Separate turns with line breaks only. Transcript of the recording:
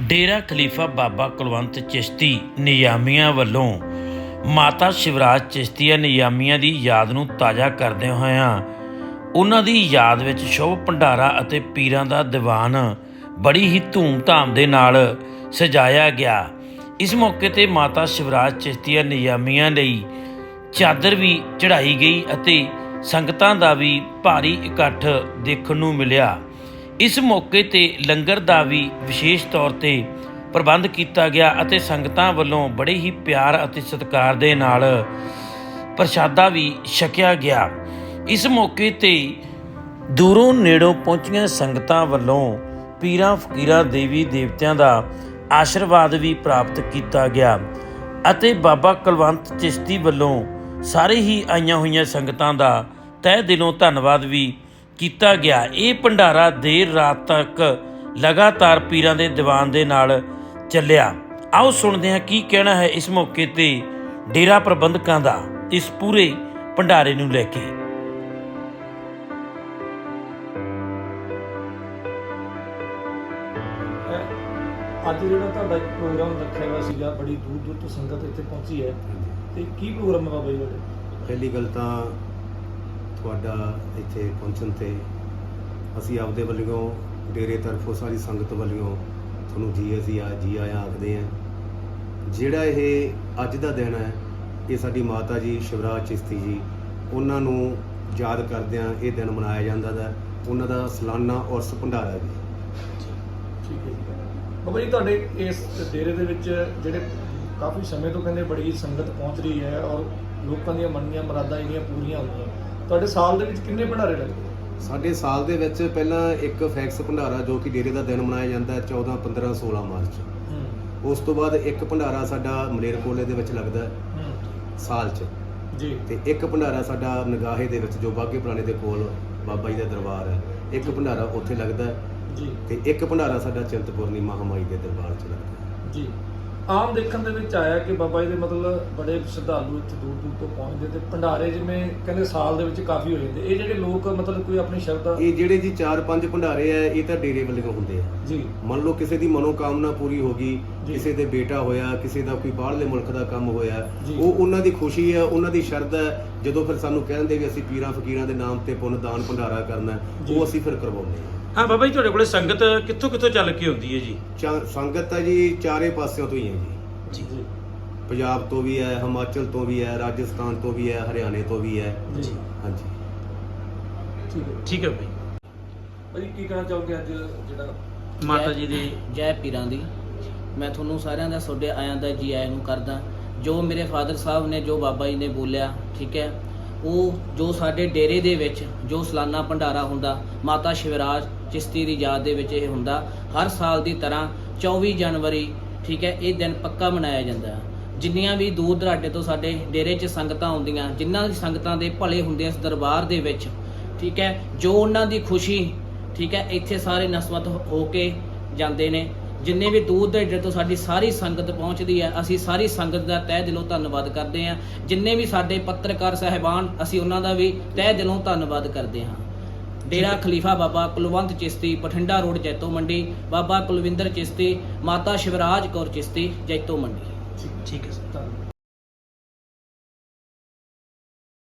ਡੇਰਾ ਖਲੀਫਾ ਬਾਬਾ ਕੁਲਵੰਤ ਚਿਸ਼ਤੀ ਨਿਯਾਮੀਆਂ ਵੱਲੋਂ ਮਾਤਾ ਸ਼ਿਵਰਾਜ ਚਿਸ਼ਤੀਆ ਨਿਯਾਮੀਆਂ ਦੀ ਯਾਦ ਨੂੰ ਤਾਜ਼ਾ ਕਰਦਿਆਂ ਹੋਇਆਂ ਉਹਨਾਂ ਦੀ ਯਾਦ ਵਿੱਚ ਸ਼ੋਭ ਭੰਡਾਰਾ ਅਤੇ ਪੀਰਾਂ ਦਾ ਦੀਵਾਨ ਬੜੀ ਹੀ ਧੂਮ-ਧਾਮ ਦੇ ਨਾਲ ਸਜਾਇਆ ਗਿਆ। ਇਸ ਮੌਕੇ ਤੇ ਮਾਤਾ ਸ਼ਿਵਰਾਜ ਚਿਸ਼ਤੀਆ ਨਿਯਾਮੀਆਂ ਲਈ ਚਾਦਰ ਵੀ ਚੜਾਈ ਗਈ ਅਤੇ ਸੰਗਤਾਂ ਦਾ ਵੀ ਭਾਰੀ ਇਕੱਠ ਦੇਖਣ ਨੂੰ ਮਿਲਿਆ। ਇਸ ਮੌਕੇ ਤੇ ਲੰਗਰ ਦਾ ਵੀ ਵਿਸ਼ੇਸ਼ ਤੌਰ ਤੇ ਪ੍ਰਬੰਧ ਕੀਤਾ ਗਿਆ ਅਤੇ ਸੰਗਤਾਂ ਵੱਲੋਂ ਬੜੇ ਹੀ ਪਿਆਰ ਅਤੇ ਸਤਿਕਾਰ ਦੇ ਨਾਲ ਪ੍ਰਸ਼ਾਦਾ ਵੀ ਛਕਿਆ ਗਿਆ। ਇਸ ਮੌਕੇ ਤੇ ਦੂਰੋਂ ਨੇੜੋਂ ਪਹੁੰਚੀਆਂ ਸੰਗਤਾਂ ਵੱਲੋਂ ਪੀਰਾਂ ਫਕੀਰਾਂ ਦੇਵੀ ਦੇਵਤਿਆਂ ਦਾ ਆਸ਼ੀਰਵਾਦ ਵੀ ਪ੍ਰਾਪਤ ਕੀਤਾ ਗਿਆ ਅਤੇ ਬਾਬਾ ਕੁਲਵੰਤ ਚਿਸ਼ਤੀ ਵੱਲੋਂ ਸਾਰੇ ਹੀ ਆਈਆਂ ਹੋਈਆਂ ਸੰਗਤਾਂ ਦਾ ਤਹਿ ਦਿਲੋਂ ਧੰਨਵਾਦ ਵੀ ਕੀਤਾ ਗਿਆ। ਇਹ ਭੰਡਾਰਾ ਦੇਰ ਰਾਤ ਤੱਕ ਲਗਾਤਾਰ ਪੀਰਾਂ ਦੇ ਦੀਵਾਨ ਦੇ ਨਾਲ ਚੱਲਿਆ। ਆਓ ਸੁਣਦੇ ਹਾਂ ਕੀ ਕਹਿਣਾ ਹੈ ਇਸ ਮੌਕੇ ਤੇ ਡੇਰਾ ਪ੍ਰਬੰਧਕਾਂ ਦਾ ਇਸ ਪੂਰੇ ਭੰਡਾਰੇ ਨੂੰ ਲੈ ਕੇ।
ਅੱਜ ਜਿਹੜਾ ਤੁਹਾਡਾ ਇੱਕ ਪ੍ਰੋਗਰਾਮ ਰੱਖਿਆ ਹੋਇਆ ਸੀਗਾ ਬੜੀ ਦੂਰ ਦੂਰ ਤੋਂ ਸੰਗਤ ਇੱਥੇ ਪਹੁੰਚੀ ਹੈ। ਤੇ ਕੀ ਪ੍ਰੋਗਰਾਮ ਹੈ ਬਾਬਾ ਜੀ ਤੁਹਾਡੇ?
ਪਹਿਲੀ ਗੱਲ ਤਾਂ ਤੁਹਾਡਾ ਇੱਥੇ ਪਹੁੰਚਣ ਤੇ ਅਸੀਂ ਆਪਦੇ ਵੱਲੋਂ, ਡੇਰੇ ਤਰਫੋਂ ਸਾਰੀ ਸੰਗਤ ਵੱਲੋਂ ਤੁਹਾਨੂੰ ਜੀ ਅਸੀਂ ਆ ਜੀ ਆਇਆਂ ਆਖਦੇ ਹਾਂ। ਜਿਹੜਾ ਇਹ ਅੱਜ ਦਾ ਦਿਨ ਹੈ, ਇਹ ਸਾਡੀ ਮਾਤਾ ਜੀ ਸ਼ਿਵਰਾਜ ਚਿਸ਼ਤੀ ਜੀ, ਉਹਨਾਂ ਨੂੰ ਯਾਦ ਕਰਦਿਆਂ ਇਹ ਦਿਨ ਮਨਾਇਆ ਜਾਂਦਾ ਹੈ ਉਹਨਾਂ ਦਾ ਸਲਾਨਾ ਉਰਸ ਭੰਡਾਰਾ ਜੀ।
ਠੀਕ ਹੈ ਜੀ। ਬਾਬਾ ਜੀ, ਤੁਹਾਡੇ ਇਸ ਡੇਰੇ ਦੇ ਵਿੱਚ ਜਿਹੜੇ ਕਾਫੀ ਸਮੇਂ ਤੋਂ ਕਹਿੰਦੇ ਬੜੀ ਸੰਗਤ ਪਹੁੰਚ ਰਹੀ ਹੈ ਔਰ ਲੋਕਾਂ ਦੀਆਂ ਮੰਨੀਆਂ ਮਰਾਦਾਂ ਜਿਹੜੀਆਂ ਪੂਰੀਆਂ ਹੁੰਦੀਆਂ ਤੁਹਾਡੇ ਸਾਲ ਦੇ ਵਿੱਚ ਕਿੰਨੇ ਭੰਡਾਰੇ ਲੱਗਦੇ
ਸਾਡੇ ਸਾਲ ਦੇ ਵਿੱਚ ਪਹਿਲਾਂ ਇੱਕ ਫੈਕਸ ਭੰਡਾਰਾ ਜੋ ਕਿ ਡੇਰੇ ਦਾ ਦਿਨ ਮਨਾਇਆ ਜਾਂਦਾ ਹੈ 14 15 16 ਮਾਰਚ। ਉਸ ਤੋਂ ਬਾਅਦ ਇੱਕ ਭੰਡਾਰਾ ਸਾਡਾ ਮਲੇਰਕੋਟਲੇ ਦੇ ਵਿੱਚ ਲੱਗਦਾ ਹੂੰ ਸਾਲ 'ਚ।
ਜੀ।
ਤੇ ਇੱਕ ਭੰਡਾਰਾ ਸਾਡਾ ਨਗਾਹੇ ਦੇ ਵਿੱਚ ਜੋ ਬਾਗੇ ਪੁਰਾਣੇ ਦੇ ਕੋਲ ਬਾਬਾ ਜੀ ਦਾ ਦਰਬਾਰ ਹੈ ਇੱਕ ਭੰਡਾਰਾ ਉੱਥੇ ਲੱਗਦਾ ਹੈ।
ਜੀ।
ਤੇ ਇੱਕ ਭੰਡਾਰਾ ਸਾਡਾ ਚਿੰਤਪੁਰਨੀ ਮਹਾਮਾਈ ਦੇ ਦਰਬਾਰ 'ਚ ਲੱਗਦਾ ਹੈ।
ਜੀ। ਆਮ ਦੇਖਣ ਦੇ ਵਿੱਚ ਆਇਆ ਕਿ ਬਾਬਾ ਜੀ ਦੇ ਮਤਲਬ ਬੜੇ ਸ਼ਰਧਾਲੂ ਇੱਥੇ ਦੂਰ ਦੂਰ ਤੋਂ ਪਹੁੰਚਦੇ ਤੇ ਭੰਡਾਰੇ ਜਿਵੇਂ ਕਹਿੰਦੇ ਸਾਲ ਦੇ ਵਿੱਚ ਕਾਫੀ ਹੋ ਜਾਂਦੇ। ਇਹ ਜਿਹੜੇ ਲੋਕ ਮਤਲਬ ਕੋਈ ਆਪਣੀ ਸ਼ਰਧਾ
ਇਹ ਜਿਹੜੇ ਜੀ 4-5 ਭੰਡਾਰੇ ਆ ਇਹ ਤਾਂ ਡੇਰੇ ਵੱਲੋਂ ਹੁੰਦੇ ਆ।
ਜੀ।
ਮੰਨ ਲਓ ਕਿਸੇ ਦੀ ਮਨੋਕਾਮਨਾ ਪੂਰੀ ਹੋ ਗਈ। ਕਿਸੇ ਦੇ ਬੇਟਾ ਹੋਇਆ ਕਿਸੇ ਦਾ ਕੋਈ ਬਾਹਰਲੇ ਮੁਲਕ ਦਾ ਕੰਮ ਹੋਇਆ। ਉਹ ਉਹਨਾਂ ਦੀ ਖੁਸ਼ੀ ਹੈ ਉਹਨਾਂ ਦੀ ਸ਼ਰਧਾ ਹੈ ਜਦੋਂ ਫਿਰ ਸਾਨੂੰ ਕਹਿੰਦੇ ਵੀ ਅਸੀਂ ਪੀਰਾਂ ਫਕੀਰਾਂ ਦੇ ਨਾਮ ਤੇ ਪੁੰਨ ਦਾਨ ਭੰਡਾਰਾ ਕਰਨਾ ਹੈ। ਉਹ ਅਸੀਂ ਫਿਰ ਕਰਵਾਉਂਦੇ ਹਾਂ
ਹਾਂ ਬਾਬਾ ਜੀ ਤੁਹਾਡੇ ਕੋਲੇ ਸੰਗਤ ਕਿੱਥੋਂ ਕਿੱਥੋਂ ਚੱਲ ਕੇ ਆਉਂਦੀ ਹੈ ਜੀ?
ਸੰਗਤ ਤਾਂ ਜੀ ਚਾਰੇ ਪਾਸਿਓਂ ਤੋਂ ਹੀ ਹੈ ਜੀ।
ਜੀ।
ਪੰਜਾਬ ਤੋਂ ਵੀ ਹੈ ਹਿਮਾਚਲ ਤੋਂ ਵੀ ਹੈ ਰਾਜਸਥਾਨ ਤੋਂ ਵੀ ਹੈ ਹਰਿਆਣੇ ਤੋਂ ਵੀ ਹੈ।
ਜੀ।
ਹਾਂਜੀ।
ਠੀਕ ਹੈ।
ਠੀਕ ਹੈ ਬਾਈ
ਭਾਈ ਕੀ ਕਹਿਣਾ ਚਾਹੋਗੇ ਅੱਜ ਜਿਹੜਾ
ਮਾਤਾ ਜੀ ਦੀ
ਜੈ ਪੀਰਾਂ ਦੀ? ਮੈਂ ਤੁਹਾਨੂੰ ਸਾਰਿਆਂ ਦਾ ਤੁਹਾਡੇ ਆਇਆਂ ਦਾ ਜੀ ਆਇਆਂ ਨੂੰ ਕਰਦਾ। ਜੋ ਮੇਰੇ ਫਾਦਰ ਸਾਹਿਬ ਨੇ ਜੋ ਬਾਬਾ ਜੀ ਨੇ ਬੋਲਿਆ ਠੀਕ ਹੈ? ਉਹ ਜੋ ਸਾਡੇ ਡੇਰੇ ਦੇ ਵਿੱਚ ਜੋ ਸਾਲਾਨਾ ਭੰਡਾਰਾ ਹੁੰਦਾ ਮਾਤਾ ਸ਼ਿਵਰਾਜ ਚਿਸ਼ਤੀ ਦੀ ਯਾਦ ਦੇ ਵਿੱਚ ਇਹ ਹੁੰਦਾ ਹਰ ਸਾਲ ਦੀ ਤਰ੍ਹਾਂ 24 ਜਨਵਰੀ ਠੀਕ ਹੈ, ਇਹ ਦਿਨ ਪੱਕਾ ਮਨਾਇਆ ਜਾਂਦਾ ਜਿੰਨੀਆਂ ਵੀ ਦੂਰ ਦਰਾਡੇ ਤੋਂ ਸਾਡੇ ਡੇਰੇ 'ਚ ਸੰਗਤਾਂ ਆਉਂਦੀਆਂ ਜਿਨ੍ਹਾਂ ਦੀ ਸੰਗਤਾਂ ਦੇ ਭਲੇ ਹੁੰਦੇ ਇਸ ਦਰਬਾਰ ਦੇ ਵਿੱਚ, ਠੀਕ ਹੈ, ਜੋ ਉਹਨਾਂ ਦੀ ਖੁਸ਼ੀ, ਠੀਕ ਹੈ, ਇੱਥੇ ਸਾਰੇ ਨਸਮਤ ਹੋ ਕੇ ਜਾਂਦੇ ਨੇ। ਜਿੰਨੇ ਵੀ ਦੂਰ ਦਰਾਡੇ ਤੋਂ ਸਾਡੀ ਸਾਰੀ ਸੰਗਤ ਪਹੁੰਚਦੀ ਹੈ, ਅਸੀਂ ਸਾਰੀ ਸੰਗਤ ਦਾ ਤਹਿ ਦਿਲੋਂ ਧੰਨਵਾਦ ਕਰਦੇ ਹਾਂ। ਜਿੰਨੇ ਵੀ ਸਾਡੇ ਪੱਤਰਕਾਰ, ਸਹਿਬਾਨ, ਅਸੀਂ ਉਹਨਾਂ ਦਾ ਵੀ ਤਹਿ ਦਿਲੋਂ ਧੰਨਵਾਦ ਕਰਦੇ ਹਾਂ। ਡੇਰਾ ਖਲੀਫਾ ਬਾਬਾ ਕੁਲਵੰਤ ਚਿਸ਼ਤੀ ਪਠੰਡਾ ਰੋਡ ਜੈਤੋ ਮੰਡੀ, ਬਾਬਾ ਕੁਲਵਿੰਦਰ ਚਿਸ਼ਤੀ, ਮਾਤਾ ਸ਼ਿਵਰਾਜ ਕੌਰ ਚਿਸ਼ਤੀ, ਜੈਤੋ ਮੰਡੀ।
ਠੀਕ ਹੈ ਸਰ,
ਧੰਨਵਾਦ।